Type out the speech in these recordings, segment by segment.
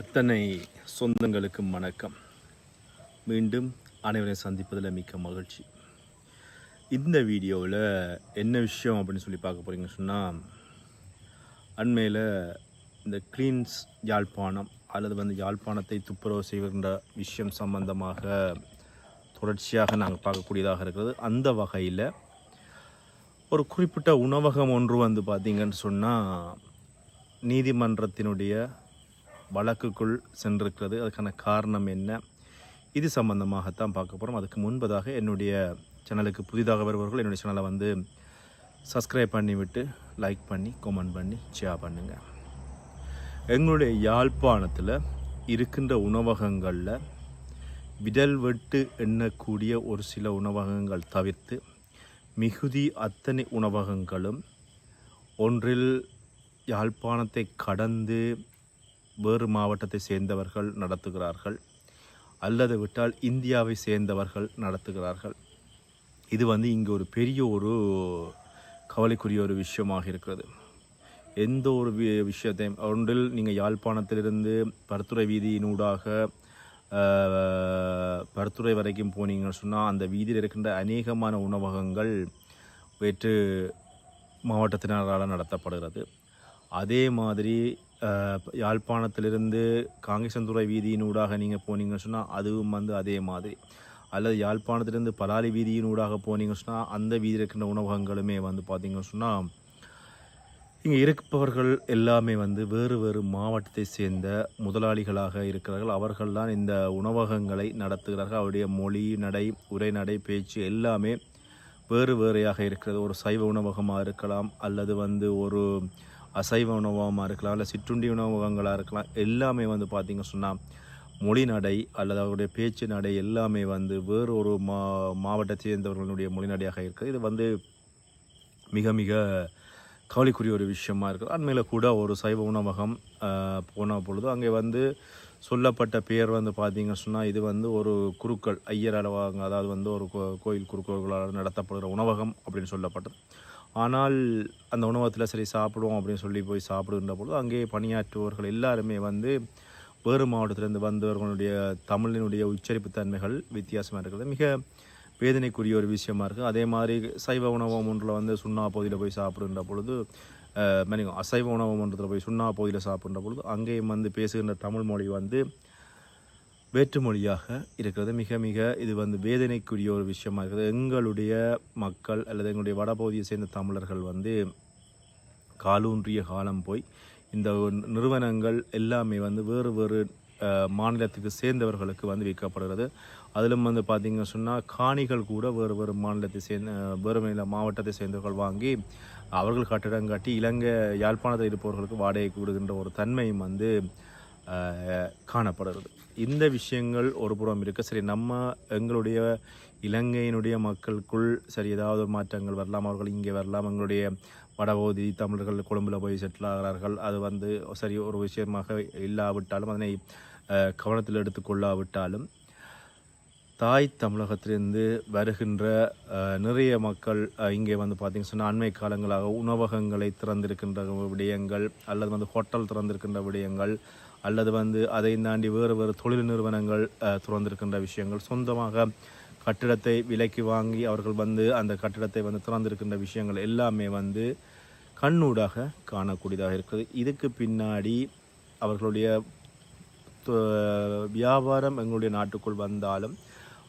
அத்தனை சொந்தங்களுக்கும் வணக்கம். மீண்டும் அனைவரை சந்திப்பதில் மிக்க மகிழ்ச்சி. இந்த வீடியோவில் என்ன விஷயம் அப்படின்னு சொல்லி பார்க்க போகிறீங்கன்னு சொன்னால் அண்மையில் இந்த க்ளீன்ஸ் யாழ்ப்பாணம் அல்லது வந்து யாழ்ப்பாணத்தை துப்புரவு செய்கின்ற விஷயம் சம்பந்தமாக தொடர்ச்சியாக நாங்கள் பார்க்கக்கூடியதாக இருக்கிறது. அந்த வகையில் ஒரு குறிப்பிட்ட உணவகம் ஒன்று வந்து பார்த்திங்கன்னு சொன்னால் நீதிமன்றத்தினுடைய வழக்குக்குள் சென்றிருக்கிறது. அதுக்கான காரணம் என்ன? இது சம்பந்தமாகத்தான் பார்க்க போகிறோம் அதுக்கு முன்பதாக என்னுடைய சேனலுக்கு புதிதாக வருபவர்கள் என்னுடைய சேனலை வந்து சப்ஸ்கிரைப் பண்ணிவிட்டு லைக் பண்ணி கமெண்ட் பண்ணி ஷேர் பண்ணுங்கள் எங்களுடைய யாழ்ப்பாணத்தில் இருக்கின்ற உணவகங்களில் விடல் வெட்டு எண்ணக்கூடிய ஒரு சில உணவகங்கள் தவிர்த்து மிகுதி அத்தனை உணவகங்களும் ஒன்றில் யாழ்ப்பாணத்தை கடந்து வேறு மாவட்டத்தை சேர்ந்தவர்கள் நடத்துகிறார்கள் அல்லது விட்டால் இந்தியாவை சேர்ந்தவர்கள் நடத்துகிறார்கள். இது வந்து இங்கே ஒரு பெரிய ஒரு கவலைக்குரிய ஒரு விஷயமாக இருக்கிறது. எந்த ஒரு வி விஷயத்தையும் ஒன்றில் நீங்கள் யாழ்ப்பாணத்திலிருந்து பருத்துறை வீதியினூடாக பருத்துறை வரைக்கும் போனீங்கன்னு சொன்னால் அந்த வீதியில் இருக்கின்ற அநேகமான உணவகங்கள் வேற்று மாவட்டத்தினரால் நடத்தப்படுகிறது. அதே மாதிரி யாழ்ப்பாணத்திலிருந்து காங்கேசந்துறை வீதியினூடாக நீங்கள் போனீங்கன்னு சொன்னால் அதுவும் வந்து அதே மாதிரி. அல்லது யாழ்ப்பாணத்திலிருந்து பலாலி வீதியினூடாக போனீங்கன்னு சொன்னால் அந்த வீதியில் இருக்கின்ற உணவகங்களுமே வந்து பார்த்தீங்கன்னு சொன்னால் இங்கே இருப்பவர்கள் எல்லாமே வந்து வேறு வேறு மாவட்டத்தை சேர்ந்த முதலாளிகளாக இருக்கிறார்கள். அவர்கள்தான் இந்த உணவகங்களை நடத்துகிறார்கள். அவருடைய மொழி நடை உரைநடை பேச்சு எல்லாமே வேறு வேறையாக இருக்கிறது. ஒரு சைவ உணவகமாக இருக்கலாம் அல்லது வந்து ஒரு அசைவ உணவகமாக இருக்கலாம் இல்லை சிற்றுண்டி உணவகங்களாக இருக்கலாம் எல்லாமே வந்து பார்த்திங்க சொன்னால் மொழி நடை அல்லது அவருடைய பேச்சு நடை எல்லாமே வந்து வேறு ஒரு மா மாவட்டத்தை சேர்ந்தவர்களுடைய மொழி நடையாக இருக்குது இது வந்து மிக மிக கவலைக்குரிய ஒரு விஷயமா இருக்குது அண்மையில் கூட ஒரு சைவ உணவகம் போன பொழுது அங்கே வந்து சொல்லப்பட்ட பெயர் வந்து பார்த்தீங்க சொன்னால் இது வந்து ஒரு குருக்கள் ஐயர் அளவாங்க அதாவது வந்து ஒரு கோ- கோயில் குருக்களால் நடத்தப்படுகிற உணவகம் அப்படின்னு சொல்லப்பட்டது. ஆனால் அந்த உணவகத்தில் சரி சாப்பிடுவோம் அப்படின்னு சொல்லி போய் சாப்பிடுகின்ற பொழுது அங்கே பணியாற்றுபவர்கள் எல்லாருமே வந்து வேறு மாவட்டத்திலிருந்து வந்தவர்களுடைய தமிழினுடைய உச்சரிப்பு தன்மைகள் வித்தியாசமாக இருக்கிறது. மிக வேதனைக்குரிய ஒரு விஷயமா இருக்குது அதே மாதிரி சைவ உணவகம் ஒன்றில் வந்து சுண்ணா பகுதியில் போய் சாப்பிடுகின்ற பொழுது அஹ், அசைவ உணவகம் ஒன்றத்தில் போய் சுண்ணா பகுதியில் சாப்பிடுகின்ற பொழுது அங்கேயும் வந்து பேசுகின்ற தமிழ் மொழி வந்து வேற்றுமொழியாக இருக்கிறது. மிக மிக இது வந்து வேதனைக்குரிய ஒரு விஷயமாக இருக்குது. எங்களுடைய மக்கள் அல்லது எங்களுடைய வடபகுதியை சேர்ந்த தமிழர்கள் வந்து காலூன்றிய காலம் போய் இந்த நிறுவனங்கள் எல்லாமே வந்து வேறு வேறு மாநிலத்துக்கு சேர்ந்தவர்களுக்கு வந்து விற்கப்படுகிறது. அதிலும் வந்து பார்த்திங்க சொன்னால் காணிகள் கூட வேறு வேறு மாநிலத்தை சேர்ந்த வேறு மாநில மாவட்டத்தை சேர்ந்தவர்கள் வாங்கி அவர்கள் கட்டிடம் கட்டி இலங்கை யாழ்ப்பாணத்தில் இருப்பவர்களுக்கு வாடகைக்கு விடுகின்ற ஒரு தன்மையும் வந்து காணப்படுறது. காணப்படுகிறது இந்த விஷயங்கள் ஒரு புறம் இருக்குது சரி நம்ம எங்களுடைய இலங்கையினுடைய மக்களுக்குள் சரி ஏதாவது மாற்றங்கள் வரலாம் அவர்கள் இங்கே வரலாம் எங்களுடைய வடபகுதி தமிழர்கள் கொழும்பில் போய் செட்டில் ஆகிறார்கள். அது வந்து சரி ஒரு விஷயமாக இல்லாவிட்டாலும் அதனை கவனத்தில் எடுத்துக்கொள்ளாவிட்டாலும் தாய் தமிழகத்திலிருந்து வருகின்ற நிறைய மக்கள் இங்கே வந்து பார்த்திங்க சொன்னால் அண்மை காலங்களாக உணவகங்களை திறந்திருக்கின்ற விடயங்கள் அல்லது வந்து ஹோட்டல் திறந்திருக்கின்ற விடயங்கள் அல்லது வந்து அதை தாண்டி வேறு வேறு தொழில் நிறுவனங்கள் திறந்திருக்கின்ற விஷயங்கள். சொந்தமாக கட்டிடத்தை விலைக்கு வாங்கி அவர்கள் வந்து அந்த கட்டிடத்தை வந்து திறந்திருக்கின்ற விஷயங்கள் எல்லாமே வந்து கண்ணூடாக காணக்கூடியதாக இருக்குது. இதுக்கு பின்னாடி அவர்களுடைய வியாபாரம் எங்களுடைய நாட்டுக்குள் வந்தாலும்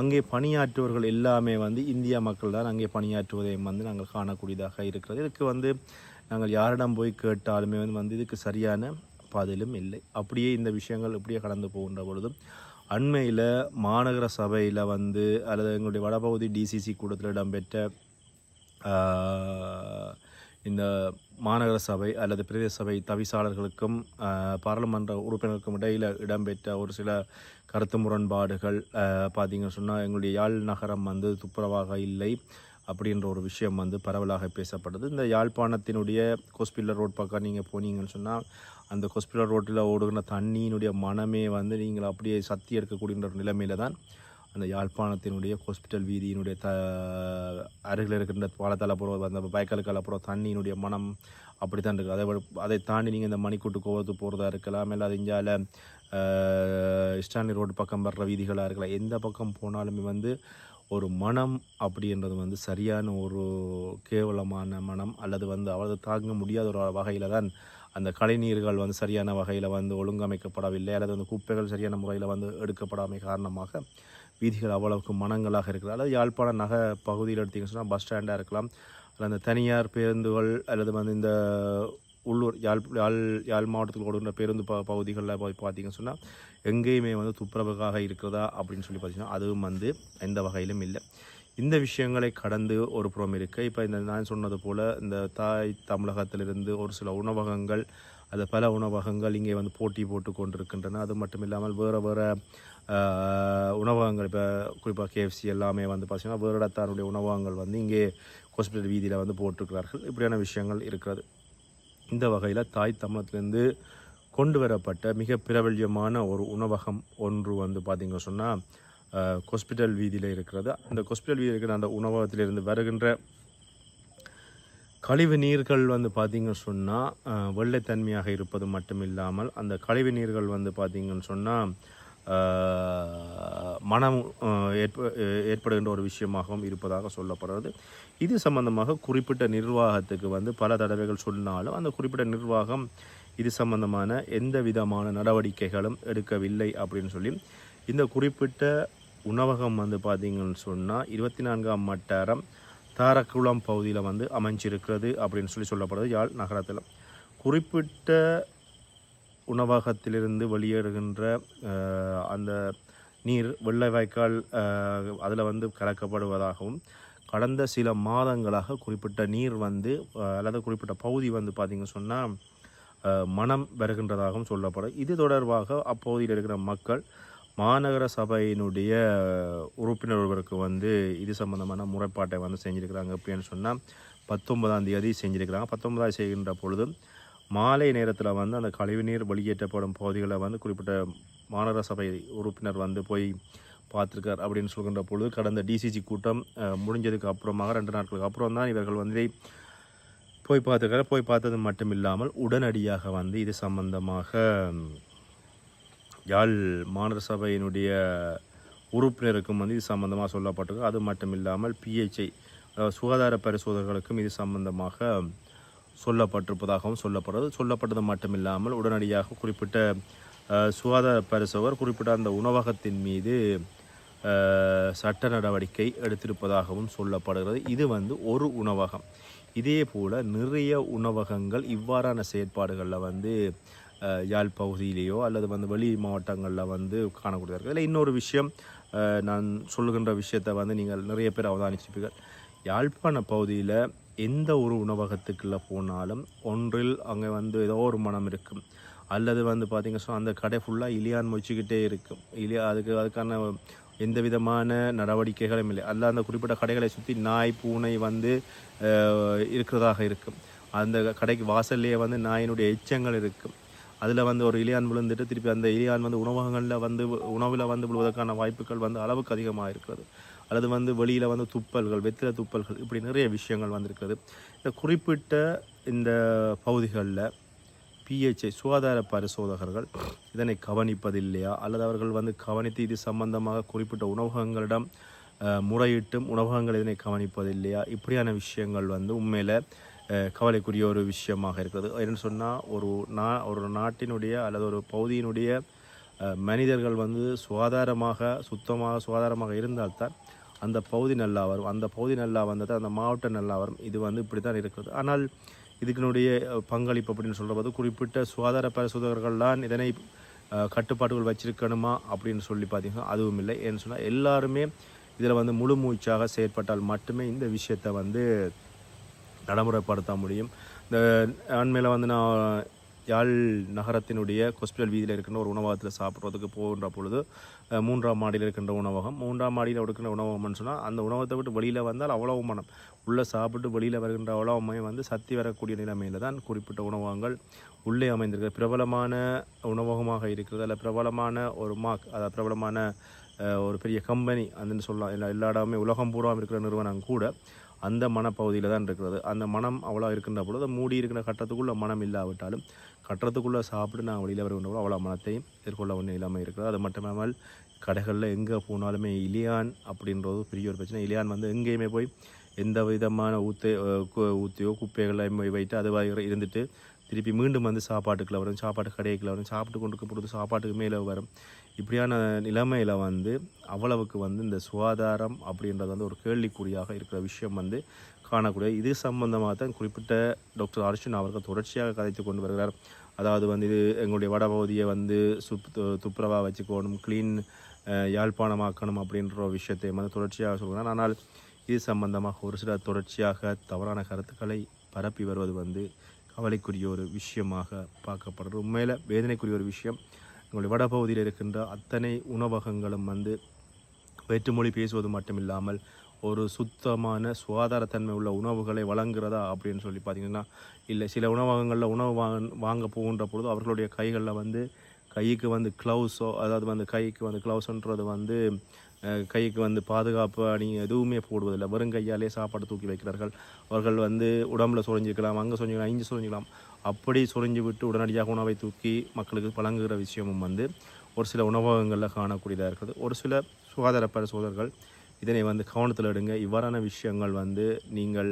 அங்கே பணியாற்றுவர்கள் எல்லாமே வந்து இந்திய மக்கள் தான் அங்கே பணியாற்றுவதையும் வந்து நாங்கள் காணக்கூடியதாக இருக்கிறது. இதுக்கு வந்து நாங்கள் யாரிடம் போய் கேட்டாலுமே வந்து வந்து இதுக்கு சரியான பாதையிலும் இல்லை. அப்படியே இந்த விஷயங்கள் இப்படியே கடந்து போகின்ற பொழுதும் அண்மையில் மாநகர சபையில் வந்து அல்லது எங்களுடைய வடபகுதி டிசிசி கூட்டத்தில் இடம்பெற்ற இந்த மாநகர சபை அல்லது பிரதேச சபை தவிசாளர்களுக்கும் பாராளுமன்ற உறுப்பினருக்கும் இடையில் இடம்பெற்ற ஒரு சில கருத்து முரண்பாடுகள் பார்த்திங்கன்னு பார்த்தீங்கன்னு சொன்னால் எங்களுடைய யாழ் நகரம் வந்து துப்புரவாக இல்லை. அப்படின்ற ஒரு விஷயம் வந்து பரவலாக பேசப்பட்டது இந்த யாழ்ப்பாணத்தினுடைய ஹாஸ்பிட்டல் ரோட் பக்கம் நீங்கள் போனீங்கன்னு சொன்னால் அந்த ஹாஸ்பிட்டல் ரோட்டில் ஓடுகிற தண்ணியினுடைய மனமே வந்து நீங்கள் அப்படியே சத்தி எடுக்கக்கூடிய ஒரு நிலைமையில தான் அந்த யாழ்ப்பாணத்தினுடைய ஹாஸ்பிட்டல் வீதியினுடைய த அருகில் இருக்கின்ற பாலத்தால் அந்த பயக்காலுக்கால போகிற தண்ணியினுடைய மனம் அப்படி தான் இருக்குது அதை அதை தாண்டி நீங்கள் இந்த மணிக்கூட்டு கோவத்து போகிறதா இருக்கலாம் இல்லை அது இஞ்சால ஸ்டான்லி ரோடு பக்கம் வர்ற வீதிகளாக இருக்கலாம் எந்த பக்கம் போனாலுமே வந்து ஒரு மனம் அப்படின்றது வந்து சரியான ஒரு கேவலமான மனம் அல்லது வந்து அவரது தாங்க முடியாத ஒரு வகையில் தான் அந்த கலைநீர்கள் வந்து சரியான வகையில் வந்து ஒழுங்கமைக்கப்படவில்லை அல்லது வந்து குப்பைகள் சரியான முறையில் வந்து எடுக்கப்படாமை காரணமாக வீதிகள் அவ்வளவுக்கு மனங்களாக இருக்கிறது. அல்லது யாழ்ப்பாண நக பகுதியில் எடுத்திங்கன்னு சொன்னால் பஸ் ஸ்டாண்டாக இருக்கலாம். அல்லது அந்த தனியார் பேருந்துகள் அல்லது வந்து இந்த உள்ளூர் யாழ் யாழ் யாழ் மாவட்டத்தில் ஓடுகின்ற பேருந்து ப பகுதிகளில் போய் பார்த்தீங்கன்னு சொன்னால் எங்கேயுமே வந்து துப்புரவுக்காக இருக்கிறதா அப்படின்னு சொல்லி பார்த்தீங்கன்னா அதுவும் வந்து எந்த வகையிலும் இல்லை. இந்த விஷயங்களை கடந்து ஒரு புறம் இருக்குது இப்போ இந்த நான் சொன்னது போல் இந்த தாய் தமிழகத்திலிருந்து ஒரு சில உணவகங்கள் அது பல உணவகங்கள் இங்கே வந்து போட்டி போட்டு கொண்டிருக்கின்றன. அது மட்டும் இல்லாமல் வேறு வேறு உணவகங்கள் இப்போ குறிப்பாக கேஎஃப்சி எல்லாமே வந்து பார்த்திங்கன்னா வேறு இடத்தாருடைய உணவகங்கள் வந்து இங்கே ஹாஸ்பிட்டல் வீதியில் வந்து போட்டிருக்கிறார்கள். இப்படியான விஷயங்கள் இருக்கிறது. இந்த வகையில் தாய் தமிழத்திலேருந்து கொண்டு வரப்பட்ட மிக பிரபல்யமான ஒரு உணவகம் ஒன்று வந்து பார்த்திங்க சொன்னால் ஹாஸ்பிட்டல் வீதியில் இருக்கிறது. அந்த ஹாஸ்பிட்டல் வீதியில் இருக்கிற அந்த உணவகத்திலிருந்து வருகின்ற கழிவு நீர்கள் வந்து பார்த்திங்க சொன்னால் வெள்ளைத்தன்மையாக இருப்பது மட்டும் இல்லாமல் அந்த கழிவு நீர்கள் வந்து பார்த்திங்கன்னு சொன்னால் மனம் ஏற்ப ஏற்படுகின்ற ஒரு விஷயமாகவும் இருப்பதாக சொல்லப்படுறது இது சம்பந்தமாக குறிப்பிட்ட நிர்வாகத்துக்கு வந்து பல தடவைகள் சொன்னாலும் அந்த குறிப்பிட்ட நிர்வாகம் இது சம்பந்தமான எந்த விதமான நடவடிக்கைகளும் எடுக்கவில்லை அப்படின்னு சொல்லி இந்த குறிப்பிட்ட உணவகம் வந்து பார்த்திங்கன்னு சொன்னால் இருபத்தி நான்காம் வட்டாரம் தாரக்குளம் பகுதியில் வந்து அமைஞ்சிருக்கிறது அப்படின்னு சொல்லி சொல்லப்படுது யாழ் நகரத்தில். குறிப்பிட்ட உணவகத்திலிருந்து வெளியேறுகின்ற அந்த நீர் வெள்ளை வாய்க்கால் அதில் வந்து கலக்கப்படுவதாகவும் கடந்த சில மாதங்களாக குறிப்பிட்ட நீர் வந்து அல்லது குறிப்பிட்ட பகுதி வந்து பார்த்திங்க சொன்னால் மனம் வருகின்றதாகவும் சொல்லப்படும். இது தொடர்பாக அப்பகுதியில் இருக்கிற மக்கள் மாநகர சபையினுடைய உறுப்பினர் ஒருவருக்கு வந்து இது சம்பந்தமான முறைப்பாட்டை வந்து செஞ்சுருக்கிறாங்க அப்படின்னு சொன்னால் பத்தொன்பதாம் தேதி செஞ்சுருக்கிறாங்க. பத்தொன்பதாம் செய்கின்ற பொழுது மாலை நேரத்தில் வந்து அந்த கழிவுநீர் வெளியேற்றப்படும் பகுதிகளை வந்து குறிப்பிட்ட மாநகர சபை உறுப்பினர் வந்து போய் பார்த்துருக்கார் அப்படின்னு சொல்கின்ற பொழுது கடந்த டிசிஜி கூட்டம் முடிஞ்சதுக்கு அப்புறமாக ரெண்டு நாட்களுக்கு அப்புறம் தான் இவர்கள் வந்து இதை போய் பார்த்துருக்காரு. போய் பார்த்தது மட்டும் இல்லாமல் உடனடியாக வந்து இது சம்பந்தமாக யாழ் மாநகர சபையினுடைய உறுப்பினருக்கும் வந்து இது சம்பந்தமாக சொல்லப்பட்டிருக்கு. அது மட்டும் இல்லாமல் பிஹெச்ஐ சுகாதார பரிசோதகர்களுக்கும் இது சம்பந்தமாக சொல்லப்பட்டிருப்பதாகவும் சொல்லப்படுறது சொல்லப்பட்டது மட்டுமில்லாமல் உடனடியாக குறிப்பிட்ட சுகாதார பரிசோதகர் குறிப்பிட்ட அந்த உணவகத்தின் மீது சட்ட நடவடிக்கை எடுத்திருப்பதாகவும் சொல்லப்படுகிறது. இது வந்து ஒரு உணவகம். இதே போல் நிறைய உணவகங்கள் இவ்வாறான செயற்பாடுகளில் வந்து யாழ் பகுதியிலேயோ அல்லது வந்து வெளி மாவட்டங்களில் வந்து காணக்கூடியதாக இருக்குது இதில் இன்னொரு விஷயம் நான் சொல்லுகின்ற விஷயத்தை வந்து நீங்கள் நிறைய பேர் அவதானிச்சிருப்பீர்கள். யாழ்ப்பாண பகுதியில் எந்த ஒரு உணவகத்துக்குள்ளே போனாலும் ஒன்றில் அங்கே வந்து ஏதோ ஒரு மனம் இருக்கும். அல்லது வந்து பார்த்திங்க சொன்னால் அந்த கடை ஃபுல்லாக இலியான் முழிச்சிக்கிட்டே இருக்கும். இலியா அதுக்கு அதுக்கான எந்த விதமான நடவடிக்கைகளும் இல்லை. அல்ல அந்த குறிப்பிட்ட கடைகளை சுற்றி நாய் பூனை வந்து இருக்கிறதாக இருக்கும். அந்த கடைக்கு வாசல்லையே வந்து நாயினுடைய எச்சங்கள் இருக்கும். அதில் வந்து ஒரு இலியான் விழுந்துட்டு திருப்பி அந்த இலியான் வந்து உணவகங்களில் வந்து உணவில் வந்து விழுவதற்கான வாய்ப்புகள் வந்து அளவுக்கு அதிகமாக இருக்கிறது. அல்லது வந்து வெளியில் வந்து துப்பல்கள் வெத்தில துப்பல்கள் இப்படி நிறைய விஷயங்கள் வந்திருக்கிறது. இந்த குறிப்பிட்ட இந்த பகுதிகளில் பிஹெச்ஐ சுகாதார பரிசோதகர்கள் இதனை கவனிப்பதில்லையா? அல்லது அவர்கள் வந்து கவனித்து இது சம்பந்தமாக குறிப்பிட்ட உணவகங்களிடம் முறையிட்டும் உணவகங்கள் இதனை கவனிப்பதில்லையா? இப்படியான விஷயங்கள் வந்து உண்மையில் கவலைக்குரிய ஒரு விஷயமாக இருக்கிறது. என்னன்னு சொன்னால் ஒரு நா ஒரு நாட்டினுடைய அல்லது ஒரு பகுதியினுடைய மனிதர்கள் வந்து சுகாதாரமாக சுத்தமாக சுகாதாரமாக இருந்தால்தான் அந்த பகுதி நல்லா வரும். அந்த பகுதி நல்லா வந்தால் அந்த மாவட்டம் நல்லா வரும். இது வந்து இப்படி தான் இருக்கிறது. ஆனால் இதுக்கினுடைய பங்களிப்பு அப்படின்னு சொல்கிறபோது குறிப்பிட்ட சுகாதார பரிசோதகர்கள் தான் இதனை கட்டுப்பாடுகள் வச்சிருக்கணுமா அப்படின்னு சொல்லி பார்த்தீங்கன்னா அதுவும் இல்லை. ஏன்னு சொன்னால் எல்லாருமே இதில் வந்து முழு மூச்சாக செயற்பட்டால் மட்டுமே இந்த விஷயத்தை வந்து நடைமுறைப்படுத்த முடியும். இந்த அண்மையில் வந்து நான் யாழ் நகரத்தினுடைய ஹாஸ்பிட்டல் வீதியில் இருக்கின்ற ஒரு உணவகத்தில் சாப்பிட்றதுக்கு போகின்ற பொழுது மூன்றாம் மாடியில் இருக்கின்ற உணவகம். மூன்றாம் மாடியில் இருக்கின்ற உணவகம்னு சொன்னால் அந்த உணவகத்தை விட்டு வெளியில் வந்தால் அவ்வளவு மனம். உள்ளே சாப்பிட்டு வெளியில் வருகின்ற அவ்வளவுமே வந்து சத்தி வரக்கூடிய நிலைமையில் தான் குறிப்பிட்ட உணவகங்கள் உள்ளே அமைந்திருக்கிறது. பிரபலமான உணவகமாக இருக்கிறது. அல்ல பிரபலமான ஒரு மார்க் அதாவது பிரபலமான ஒரு பெரிய கம்பெனி அதுன்னு சொல்லலாம். எல்லா எல்லா இடமே உலகம் பூராவும் இருக்கிற நிறுவனம் கூட அந்த மனப்பகுதியில் தான் இருக்கிறது. அந்த மனம் அவ்வளோ இருக்கின்ற பொழுது மூடி இருக்கிற கட்டத்துக்குள்ள மனம் இல்லாவிட்டாலும் கட்டுறதுக்குள்ளே சாப்பிட்டு நான் வெளியில் வருகின்றோம் அவ்வளோ மனத்தையும் எதிர்கொள்ள ஒன்றும் இல்லாமல் இருக்கிறது. அது மட்டும் இல்லாமல் கடைகளில் எங்கே போனாலுமே இலியான் அப்படின்றது பெரிய ஒரு பிரச்சனை. இலியான் வந்து எங்கேயுமே போய் எந்த விதமான ஊத்து ஊற்றியோ குப்பைகளையும் வைத்து அதுவாக இருந்துட்டு திருப்பி மீண்டும் வந்து சாப்பாட்டுக்குள்ளே வரும். சாப்பாட்டு கடைக்குள்ள வரும். சாப்பிட்டு கொண்டு பொழுது சாப்பாட்டுக்கு மேலே வரும். இப்படியான நிலைமையில் வந்து அவ்வளவுக்கு வந்து இந்த சுகாதாரம் அப்படின்றது வந்து ஒரு கேள்விக்குறியாக இருக்கிற விஷயம் வந்து காணக்கூடிய இது சம்பந்தமாக தான் குறிப்பிட்ட டாக்டர் அர்ஜுன் அவர்கள் தொடர்ச்சியாக கதைத்து கொண்டு வருகிறார். அதாவது வந்து இது எங்களுடைய வடபகுதியை வந்து சுப் துப்புரவாக வச்சுக்கணும் க்ளீன் யாழ்ப்பாணமாக்கணும் அப்படின்ற ஒரு விஷயத்தை வந்து தொடர்ச்சியாக சொல்கிறார். ஆனால் இது சம்பந்தமாக ஒரு சில தொடர்ச்சியாக தவறான கருத்துக்களை பரப்பி வருவது வந்து கவலைக்குரிய ஒரு விஷயமாக பார்க்கப்படுறது உண்மையில் வேதனைக்குரிய ஒரு விஷயம். எங்களுடைய வடபகுதியில் இருக்கின்ற அத்தனை உணவகங்களும் வந்து வேற்றுமொழி பேசுவது மட்டும் இல்லாமல் ஒரு சுத்தமான சுகாதாரத்தன்மை உள்ள உணவுகளை வழங்குறதா அப்படின்னு சொல்லி பார்த்தீங்கன்னா இல்லை சில உணவகங்களில் உணவு வாங்க வாங்க போகின்ற பொழுது அவர்களுடைய கைகளில் வந்து கைக்கு வந்து க்ளவுஸோ அதாவது வந்து கைக்கு வந்து க்ளவுஸ்ன்றது வந்து கைக்கு வந்து பாதுகாப்பு அணி எதுவுமே போடுவதில்லை. வெறும் கையாலே சாப்பாடு தூக்கி வைக்கிறார்கள். அவர்கள் வந்து உடம்புல சுரஞ்சிக்கலாம் அங்கே சுரஞ்சிக்கலாம் இங்கே சுரஞ்சிக்கலாம் அப்படி சுரஞ்சி விட்டு உடனடியாக உணவை தூக்கி மக்களுக்கு வழங்குகிற விஷயமும் வந்து ஒரு சில உணவகங்களில் காணக்கூடியதாக இருக்குது. ஒரு சில சுகாதார பரிசோதகர்கள் இதனை வந்து கவனத்தில் எடுங்க. இவ்வாறான விஷயங்கள் வந்து நீங்கள்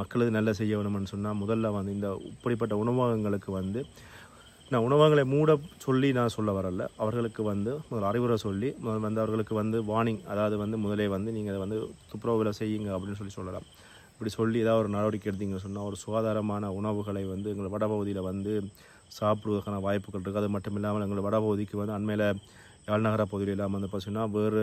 மக்களுக்கு நல்ல செய்ய வேணும்னு சொன்னால் முதல்ல வந்து இந்த இப்படிப்பட்ட உணவகங்களுக்கு வந்து நான் உணவகங்களை மூட சொல்லி நான் சொல்ல வரல. அவர்களுக்கு வந்து முதல் அறிவுரை சொல்லி முதல் வந்து அவர்களுக்கு வந்து வார்னிங் அதாவது வந்து முதலே வந்து நீங்கள் அதை வந்து துப்புரவுகளை செய்யுங்க அப்படின்னு சொல்லி சொல்லலாம். இப்படி சொல்லி ஏதாவது ஒரு நடவடிக்கை எடுத்தீங்கன்னு சொன்னால் ஒரு சுகாதாரமான உணவுகளை வந்து எங்கள் வடபகுதியில் வந்து சாப்பிடுவதற்கான வாய்ப்புகள் இருக்குது அது மட்டும் இல்லாமல் எங்கள் வடபகுதிக்கு வந்து அண்மையில் யாழ்நகர பகுதியில் இல்லாமல் வந்து பார்த்தீங்கன்னா வேறு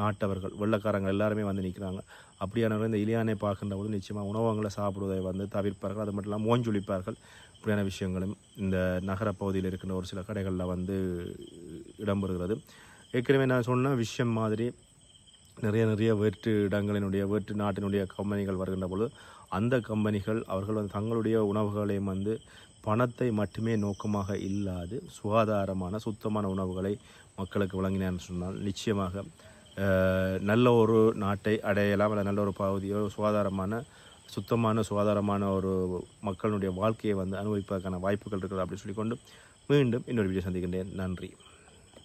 நாட்டவர்கள் வெள்ளக்காரங்க எல்லாருமே வந்து நிற்கிறாங்க அப்படியானவர்கள் இந்த இலியானை பார்க்கின்ற போது நிச்சயமாக உணவகங்களை சாப்பிடுவதை வந்து தவிர்ப்பார்கள். அது மட்டும் இல்லாமல் மோஞ்சொலிப்பார்கள் இப்படியான விஷயங்களும் இந்த நகர பகுதியில் இருக்கின்ற ஒரு சில கடைகளில் வந்து இடம்பெறுகிறது. ஏற்கனவே நான் சொன்ன விஷயம் மாதிரி நிறைய நிறைய வேற்று இடங்களினுடைய வேற்று நாட்டினுடைய கம்பெனிகள் வருகின்ற பொழுது அந்த கம்பெனிகள் அவர்கள் வந்து தங்களுடைய உணவுகளையும் வந்து பணத்தை மட்டுமே நோக்கமாக இல்லாது சுகாதாரமான சுத்தமான உணவுகளை மக்களுக்கு வழங்கினான்னு சொன்னால் நிச்சயமாக நல்ல ஒரு நாட்டை அடையலாம் அல்ல நல்ல ஒரு பகுதியோ சுகாதாரமான சுத்தமான சுகாதாரமான ஒரு மக்களுடைய வாழ்க்கையை வந்து அனுபவிப்பதற்கான வாய்ப்புகள் இருக்கிறது அப்படின்னு சொல்லிக்கொண்டு மீண்டும் இன்னொரு வீடியோ சந்திக்கின்றேன். நன்றி.